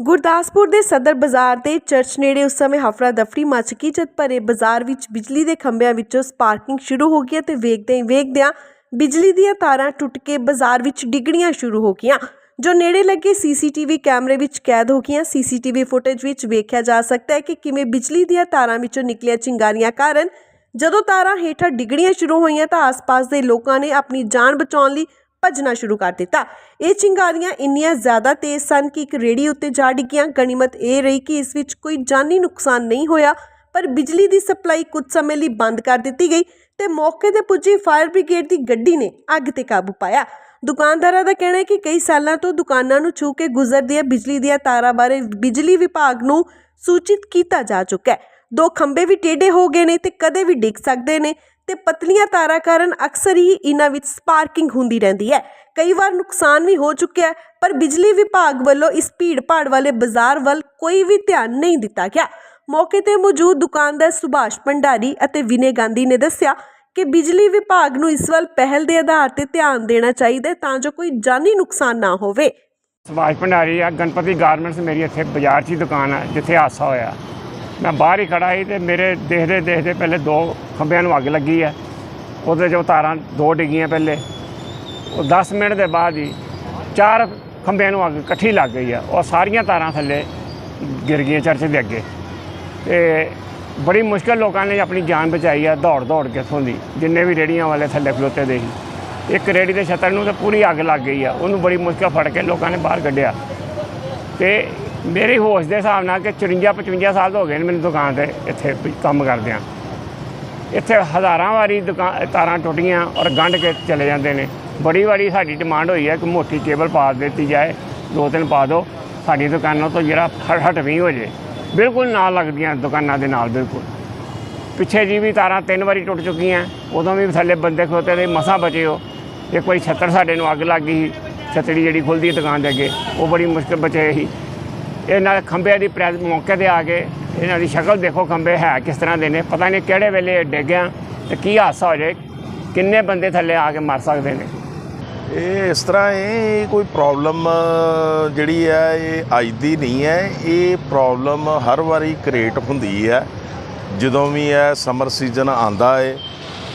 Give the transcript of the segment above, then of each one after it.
ਗੁਰਦਾਸਪੁਰ ਦੇ ਸਦਰ ਬਾਜ਼ਾਰ 'ਤੇ ਚਰਚ ਨੇੜੇ ਉਸ ਸਮੇਂ ਹਫੜਾ ਦਫੜੀ ਮਚ ਗਈ, ਜਦ ਭਰੇ ਬਾਜ਼ਾਰ ਵਿੱਚ ਬਿਜਲੀ ਦੇ ਖੰਭਿਆਂ ਵਿੱਚੋਂ ਸਪਾਰਕਿੰਗ ਸ਼ੁਰੂ ਹੋ ਗਈ ਤੇ ਵੇਖਦੇ ਹੀ ਵੇਖਦਿਆਂ ਬਿਜਲੀ ਦੀਆਂ ਤਾਰਾਂ ਟੁੱਟ ਕੇ ਬਾਜ਼ਾਰ ਵਿੱਚ ਡਿੱਗਣੀਆਂ ਸ਼ੁਰੂ ਹੋ ਗਈਆਂ, ਜੋ ਨੇੜੇ ਲੱਗੇ ਸੀਸੀਟੀਵੀ ਕੈਮਰੇ ਵਿੱਚ ਕੈਦ ਹੋ ਗਈਆਂ। ਸੀਸੀਟੀਵੀ ਫੁਟੇਜ ਵਿੱਚ ਵੇਖਿਆ ਜਾ ਸਕਦਾ ਹੈ ਕਿ ਕਿਵੇਂ ਬਿਜਲੀ ਦੀਆਂ ਤਾਰਾਂ ਵਿੱਚੋਂ ਨਿਕਲੀਆਂ ਚਿੰਗਾਰੀਆਂ ਕਾਰਨ ਜਦੋਂ ਤਾਰਾਂ ਹੇਠਾਂ ਡਿੱਗਣੀਆਂ ਸ਼ੁਰੂ ਹੋਈਆਂ ਤਾਂ ਆਸ-ਪਾਸ ਦੇ ਲੋਕਾਂ ਨੇ ਆਪਣੀ ਜਾਨ ਬਚਾਉਣ ਲਈ ਭੱਜਣਾ ਸ਼ੁਰੂ ਕਰ ਦਿੱਤਾ। ਇਹ ਚਿੰਗਾਰੀਆਂ ਇੰਨੀਆਂ ਜ਼ਿਆਦਾ ਤੇਜ਼ ਸਨ ਕਿ ਇੱਕ ਰੇੜੀ ਉੱਤੇ ਜਾ ਡਿੱਗੀਆਂ। ਗਣੀਮਤ ਇਹ ਰਹੀ ਕਿ ਇਸ ਵਿੱਚ ਕੋਈ ਜਾਨੀ ਨੁਕਸਾਨ ਨਹੀਂ ਹੋਇਆ, ਪਰ ਬਿਜਲੀ ਦੀ ਸਪਲਾਈ ਕੁਝ ਸਮੇਂ ਲਈ ਬੰਦ ਕਰ ਦਿੱਤੀ ਗਈ ਤੇ ਮੌਕੇ ਤੇ ਪੁੱਜੀ ਫਾਇਰ ਬ੍ਰਿਗੇਡ ਦੀ ਗੱਡੀ ਨੇ ਅੱਗ ਤੇ ਕਾਬੂ ਪਾਇਆ। ਦੁਕਾਨਦਾਰਾਂ ਦਾ ਕਹਿਣਾ ਹੈ ਕਿ ਕਈ ਸਾਲਾਂ ਤੋਂ ਦੁਕਾਨਾਂ ਨੂੰ ਛੂ ਕੇ ਗੁਜ਼ਰਦੀਆਂ ਬਿਜਲੀ ਦੀਆਂ ਤਾਰਾਂ ਬਾਰੇ ਬਿਜਲੀ ਵਿਭਾਗ ਨੂੰ ਸੂਚਿਤ ਕੀਤਾ ਜਾ ਚੁੱਕਾ ਹੈ। ਦੋ ਖੰਭੇ ਵੀ ਟੇਢੇ ਹੋ ਗਏ ਨੇ ਤੇ ਕਦੇ ਵੀ ਡਿੱਗ ਸਕਦੇ ਨੇ। ਤੇ ਪਤਲੀਆਂ ਤਾਰਾਂ ਕਾਰਨ ਅਕਸਰ ਹੀ ਇਹਨਾਂ ਵਿੱਚ ਸਪਾਰਕਿੰਗ ਹੁੰਦੀ ਰਹਿੰਦੀ ਹੈ। ਕਈ ਵਾਰ ਨੁਕਸਾਨ ਵੀ ਹੋ ਚੁੱਕਿਆ ਪਰ ਬਿਜਲੀ ਵਿਭਾਗ ਵੱਲੋਂ ਇਸ ਭੀੜ ਭਾੜ ਵਾਲੇ ਬਾਜ਼ਾਰ ਵੱਲ ਕੋਈ ਵੀ ਧਿਆਨ ਨਹੀਂ ਦਿੱਤਾ ਗਿਆ। ਮੌਕੇ ਤੇ ਮੌਜੂਦ ਦੁਕਾਨਦਾਰ ਸੁਭਾਸ਼ ਭੰਡਾਰੀ ਅਤੇ ਵਿਨੇ ਗਾਂਧੀ ਨੇ ਦੱਸਿਆ ਕਿ ਬਿਜਲੀ ਵਿਭਾਗ ਨੂੰ ਇਸ ਵੱਲ ਪਹਿਲ ਦੇ ਆਧਾਰ ਤੇ ਧਿਆਨ ਦੇਣਾ ਚਾਹੀਦਾ ਹੈ ਤਾਂ ਜੋ ਕੋਈ ਜਾਨੀ ਨੁਕਸਾਨ ਨਾ ਹੋਵੇ। ਸੁਭਾਸ਼ ਭੰਡਾਰੀ ਆ, ਗਣਪਤੀ ਗਾਰਮੈਂਟਸ ਮੇਰੀ ਇੱਥੇ ਬਾਜ਼ਾਰ 'ਚ ਹੀ ਦੁਕਾਨ ਹੈ ਜਿੱਥੇ ਹਾਦਸਾ ਹੋਇਆ। ਮੈਂ ਬਾਹਰ ਹੀ ਖੜਾ ਸੀ ਤੇ ਮੇਰੇ ਦੇਖਦੇ ਦੇਖਦੇ ਪਹਿਲੇ ਦੋ ਖੰਭਿਆਂ ਨੂੰ ਅੱਗ ਲੱਗੀ ਹੈ ਉਹਦੇ 'ਚੋਂ ਤਾਰਾਂ ਦੋ ਡਿੱਗੀਆਂ ਪਹਿਲੇ। ਉਹ 10 ਮਿੰਟ ਦੇ ਬਾਅਦ ਹੀ ਚਾਰ ਖੰਭਿਆਂ ਨੂੰ ਅੱਗ ਇਕੱਠੀ ਲੱਗ ਗਈ ਆ। ਉਹ ਸਾਰੀਆਂ ਤਾਰਾਂ ਥੱਲੇ ਗਿਰ ਗਈਆਂ ਚਰਚ ਦੇ ਅੱਗੇ। ਤੇ ਬੜੀ ਮੁਸ਼ਕਲ ਲੋਕਾਂ ਨੇ ਆਪਣੀ ਜਾਨ ਬਚਾਈ ਆ ਦੌੜ ਦੌੜ ਕੇ ਇੱਥੋਂ ਦੀ, ਜਿੰਨੇ ਵੀ ਰੇੜੀਆਂ ਵਾਲੇ ਥੱਲੇ ਖਲੋਤੇ ਦੇ ਸੀ। ਇੱਕ ਰੇੜੀ ਦੇ ਛੱਤਰ ਨੂੰ ਤਾਂ ਪੂਰੀ ਅੱਗ ਲੱਗ ਗਈ ਆ। ਉਹਨੂੰ ਬੜੀ ਮੁਸ਼ਕਲ ਫੜ ਕੇ ਲੋਕਾਂ ਨੇ ਬਾਹਰ ਕੱਢਿਆ। ਤੇ ਮੇਰੇ ਹੋਸ਼ ਦੇ ਹਿਸਾਬ ਨਾਲ ਕਿ 54 55 ਸਾਲ ਹੋ ਗਏ ਨੇ ਮੈਨੂੰ ਦੁਕਾਨ ਤੇ ਇੱਥੇ ਕੰਮ ਕਰਦਿਆਂ ਇੱਥੇ ਹਜ਼ਾਰਾਂ ਵਾਰੀ ਦੁਕਾਨ ਤਾਰਾਂ ਟੁੱਟੀਆਂ ਔਰ ਗੰਢ ਕੇ ਚਲੇ ਜਾਂਦੇ ਨੇ। ਬੜੀ ਵਾਰੀ ਸਾਡੀ ਡਿਮਾਂਡ ਹੋਈ ਹੈ ਕਿ ਮੋਟੀ ਕੇਬਲ ਪਾ ਦਿੱਤੀ ਜਾਏ ਦੋ ਤਿੰਨ ਪਾ ਦਿਓ ਸਾਡੀ ਦੁਕਾਨਾਂ ਤੋਂ ਜਿਹੜਾ ਹਟ ਹਟਵੀਂ ਹੋ ਜੇ। ਬਿਲਕੁਲ ਨਾਲ ਲੱਗਦੀਆਂ ਦੁਕਾਨਾਂ ਦੇ ਨਾਲ ਬਿਲਕੁਲ। ਪਿੱਛੇ ਜੀ ਵੀ ਤਾਰਾਂ ਤਿੰਨ ਵਾਰੀ ਟੁੱਟ ਚੁੱਕੀਆਂ ਉਦੋਂ ਵੀ ਥੱਲੇ ਬੰਦੇ ਖਲੋਤੇ ਦੇ ਮਸਾਂ ਬਚੇ ਹੋ ਇੱਕ ਵਾਰੀ ਛੱਤਰ ਸਾਡੇ ਨੂੰ ਅੱਗ ਲੱਗ ਗਈ ਸੀ, ਛਤਰੀ ਜਿਹੜੀ ਖੁੱਲਦੀ ਦੁਕਾਨ ਦੇ ਅੱਗੇ ਉਹ ਬੜੀ ਮੁਸ਼ਕਲ ਬਚੇ ਸੀ। ਇਹਨਾਂ ਖੰਭਿਆਂ ਦੀ ਪ੍ਰੈਸ ਮੌਕੇ ਤੇ ਆ ਕੇ ਇਹਨਾਂ ਦੀ ਸ਼ਕਲ ਦੇਖੋ ਖੰਭੇ ਹੈ ਕਿਸ ਤਰ੍ਹਾਂ ਦੇ ਨੇ, ਪਤਾ ਨਹੀਂ ਕਿਹੜੇ ਵੇਲੇ ਡਿੱਗਿਆ ਤੇ ਕੀ ਹਾਦਸਾ ਹੋ ਜਾਏ, ਕਿੰਨੇ ਬੰਦੇ ਥੱਲੇ ਆ ਕੇ ਮਰ ਸਕਦੇ ਨੇ। ਇਹ ਇਸ ਤਰ੍ਹਾਂ ਇਹ ਕੋਈ ਪ੍ਰੋਬਲਮ ਜਿਹੜੀ ਹੈ, ਇਹ ਅੱਜ ਦੀ ਨਹੀਂ ਹੈ। ਇਹ ਪ੍ਰੋਬਲਮ ਹਰ ਵਾਰੀ ਕ੍ਰੀਏਟ ਹੁੰਦੀ ਹੈ। ਜਦੋਂ ਵੀ ਇਹ ਸਮਰ ਸੀਜ਼ਨ ਆਂਦਾ ਏ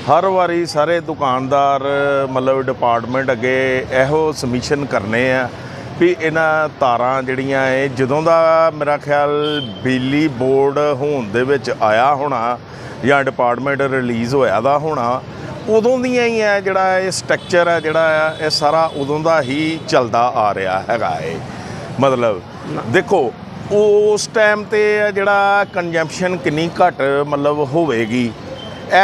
ਹਰ ਵਾਰੀ ਸਾਰੇ ਦੁਕਾਨਦਾਰ, ਮਤਲਬ ਡਿਪਾਰਟਮੈਂਟ ਅੱਗੇ ਇਹੋ ਸਬਮਿਸ਼ਨ ਕਰਨੇ ਆ ਵੀ ਇਹਨਾਂ ਤਾਰਾਂ ਜਿਹੜੀਆਂ ਏ ਜਦੋਂ ਦਾ ਮੇਰਾ ਖਿਆਲ ਬਿਜਲੀ ਬੋਰਡ ਹੋਣ ਦੇ ਵਿੱਚ ਆਇਆ ਹੋਣਾ ਜਾਂ ਡਿਪਾਰਟਮੈਂਟ ਰਿਲੀਜ਼ ਹੋਇਆ ਦਾ ਹੋਣਾ, ਉਦੋਂ ਦੀਆਂ ਹੀ ਹੈ ਜਿਹੜਾ ਇਹ ਸਟਰਕਚਰ ਹੈ ਜਿਹੜਾ ਹੈ ਇਹ ਸਾਰਾ ਉਦੋਂ ਦਾ ਹੀ ਚੱਲਦਾ ਆ ਰਿਹਾ ਹੈਗਾ ਏ ਮਤਲਬ ਦੇਖੋ, ਉਸ ਟਾਈਮ ਤੇ ਜਿਹੜਾ ਕੰਜੰਪਸ਼ਨ ਕਿੰਨੀ ਘੱਟ ਮਤਲਬ ਹੋਵੇਗੀ।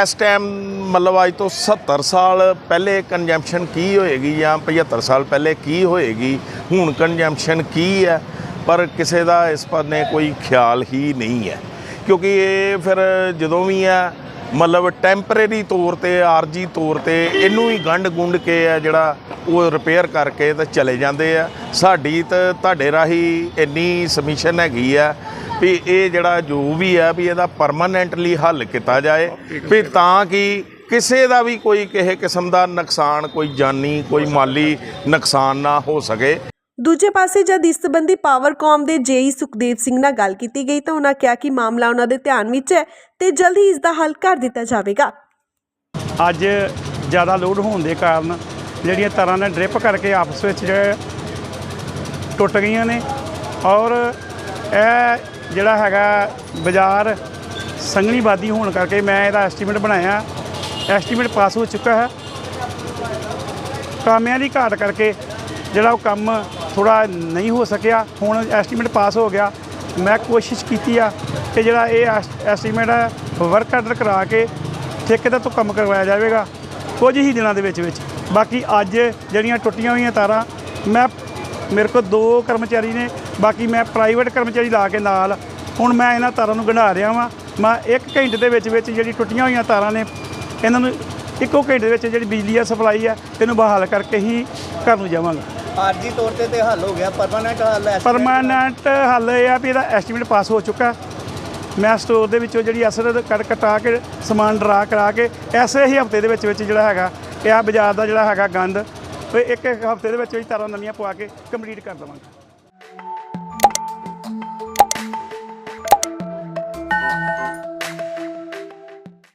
ਇਸ ਟਾਈਮ ਮਤਲਬ ਅੱਜ ਤੋਂ 70 ਸਾਲ ਪਹਿਲੇ ਕੰਜੰਪਸ਼ਨ ਕੀ ਹੋਏਗੀ ਜਾਂ 75 ਸਾਲ ਪਹਿਲੇ ਕੀ ਹੋਏਗੀ ਹੁਣ ਕੰਜੰਪਸ਼ਨ ਕੀ ਹੈ, ਪਰ ਕਿਸੇ ਦਾ ਇਸ ਪਰ ਕੋਈ ਖਿਆਲ ਹੀ ਨਹੀਂ ਹੈ। ਕਿਉਂਕਿ ਇਹ ਫਿਰ ਜਦੋਂ ਵੀ ਹੈ, ਮਤਲਬ ਟੈਂਪਰੇਰੀ ਤੌਰ ਤੇ, ਆਰਜੀ ਤੌਰ ਤੇ ਇਹਨੂੰ ਹੀ ਗੰਢ ਗੁੰਡ ਕੇ ਆ ਜਿਹੜਾ ਉਹ ਰਿਪੇਅਰ ਕਰਕੇ ਤਾਂ ਚਲੇ ਜਾਂਦੇ ਆ। ਸਾਡੀ ਤਾਂ ਤੁਹਾਡੇ ਰਾਹੀਂ ਇੰਨੀ ਸਬਮਿਸ਼ਨ ਹੈਗੀ ਆ ਵੀ ਇਹ ਜਿਹੜਾ ਜੋ ਵੀ ਆ ਵੀ ਇਹਦਾ ਪਰਮਾਨੈਂਟਲੀ ਹੱਲ ਕੀਤਾ ਜਾਏ। ਵੀ ਤਾਂ ਕਿ ਕਿਸੇ ਦਾ ਵੀ ਕੋਈ ਕਿਸੇ ਕਿਸਮ ਦਾ ਨੁਕਸਾਨ, ਕੋਈ ਜਾਨੀ, ਕੋਈ ਮਾਲੀ ਨੁਕਸਾਨ ਨਾ ਹੋ ਸਕੇ। ਦੂਜੇ ਪਾਸੇ ਜਦ ਇਸ ਸੰਬੰਧੀ ਪਾਵਰਕਾਮ ਦੇ ਜੇਈ ਸੁਖਦੇਵ ਸਿੰਘ ਨਾਲ ਗੱਲ ਕੀਤੀ ਗਈ ਤਾਂ ਉਹਨਾਂ ਕਿਹਾ ਕਿ ਮਾਮਲਾ ਉਹਨਾਂ ਦੇ ਧਿਆਨ ਵਿੱਚ ਹੈ ਤੇ ਜਲਦੀ ਇਸ ਦਾ ਹੱਲ ਕਰ ਦਿੱਤਾ ਜਾਵੇਗਾ। ਅੱਜ ਜ਼ਿਆਦਾ ਲੋਡ ਹੋਣ ਦੇ ਕਾਰਨ ਜਿਹੜੀਆਂ ਤਾਰਾਂ ਨੇ ਡ੍ਰਿਪ ਕਰਕੇ ਆਪਸ ਵਿੱਚ ਟੁੱਟ ਗਈਆਂ ਨੇ ਔਰ ਇਹ ਜਿਹੜਾ ਹੈਗਾ ਬਾਜ਼ਾਰ ਸੰਘਣੀ ਬਾਦੀ ਹੋਣ ਕਰਕੇ ਮੈਂ ਇਹਦਾ ਐਸਟੀਮੇਟ ਬਣਾਇਆ। ਐਸਟੀਮੇਟ ਪਾਸ ਹੋ ਚੁੱਕਾ ਹੈ। ਕਾਮਿਆਂ ਦੀ ਘਾਟ ਕਰਕੇ ਜਿਹੜਾ ਉਹ ਕੰਮ ਥੋੜਾ ਨਹੀਂ ਹੋ ਸਕਿਆ। ਹੁਣ ਐਸਟੀਮੇਟ ਪਾਸ ਹੋ ਗਿਆ। ਮੈਂ ਕੋਸ਼ਿਸ਼ ਕੀਤੀ ਆ ਕਿ ਜਿਹੜਾ ਇਹ ਐਸਟੀਮੇਟ ਹੈ ਵਰਕ ਆਰਡਰ ਕਰਾ ਕੇ ਠੇਕੇਦਾਰ ਤੋਂ ਕੰਮ ਕਰਵਾਇਆ ਜਾਵੇਗਾ। ਕੁਝ ਹੀ ਦਿਨਾਂ ਦੇ ਵਿੱਚ ਵਿੱਚ ਬਾਕੀ ਅੱਜ ਜਿਹੜੀਆਂ ਟੁੱਟੀਆਂ ਹੋਈਆਂ ਤਾਰਾਂ, ਮੈਂ ਮੇਰੇ ਕੋਲ ਦੋ ਕਰਮਚਾਰੀ ਨੇ, ਬਾਕੀ ਮੈਂ ਪ੍ਰਾਈਵੇਟ ਕਰਮਚਾਰੀ ਲਾ ਕੇ ਨਾਲ। ਹੁਣ ਮੈਂ ਇਹਨਾਂ ਤਾਰਾਂ ਨੂੰ ਗੰਢਾ ਰਿਹਾ ਵਾਂ। ਮੈਂ 1 ਘੰਟੇ ਦੇ ਵਿੱਚ ਵਿੱਚ ਜਿਹੜੀ ਟੁੱਟੀਆਂ ਹੋਈਆਂ ਤਾਰਾਂ ਨੇ, ਇਹਨਾਂ ਨੂੰ ਇੱਕੋ ਘੰਟੇ ਦੇ ਵਿੱਚ ਜਿਹੜੀ ਬਿਜਲੀ ਆ, ਸਪਲਾਈ ਆ, ਇਹਨੂੰ ਬਹਾਲ ਕਰਕੇ ਹੀ ਘਰ ਨੂੰ ਜਾਵਾਂਗਾ। ਆਰਜੀ ਤੌਰ ਤੇ ਤੇ ਹੱਲ ਹੋ ਗਿਆ ਪਰਮਾਨੈਂਟ ਹੱਲ ਹੈ ਪਰਮਾਨੈਂਟ ਹੱਲ ਇਹ ਆ ਵੀ ਇਹਦਾ ਐਸਟੀਮੇਟ ਪਾਸ ਹੋ ਚੁੱਕਾ ਮੈਂ ਸਟੋਰ ਦੇ ਵਿੱਚੋਂ ਜਿਹੜੀ ਅਸਰ ਕੱਟ ਕਟਾ ਕੇ ਸਮਾਨ ਡਰਾ ਕਰਾ ਕੇ ਐਸੇ ਹੀ ਹਫ਼ਤੇ ਦੇ ਵਿੱਚ ਵਿੱਚ ਜਿਹੜਾ ਹੈਗਾ, ਇਹ ਆ ਬਾਜ਼ਾਰ ਦਾ ਜਿਹੜਾ ਹੈਗਾ ਗੰਦ ਉਹ ਇੱਕ ਇੱਕ ਹਫ਼ਤੇ ਦੇ ਵਿੱਚ ਵਿੱਚ ਤਾਰਾਂ ਨਵੀਆਂ ਪਵਾ ਕੇ ਕੰਪਲੀਟ ਕਰ ਦੇਵਾਂਗਾ।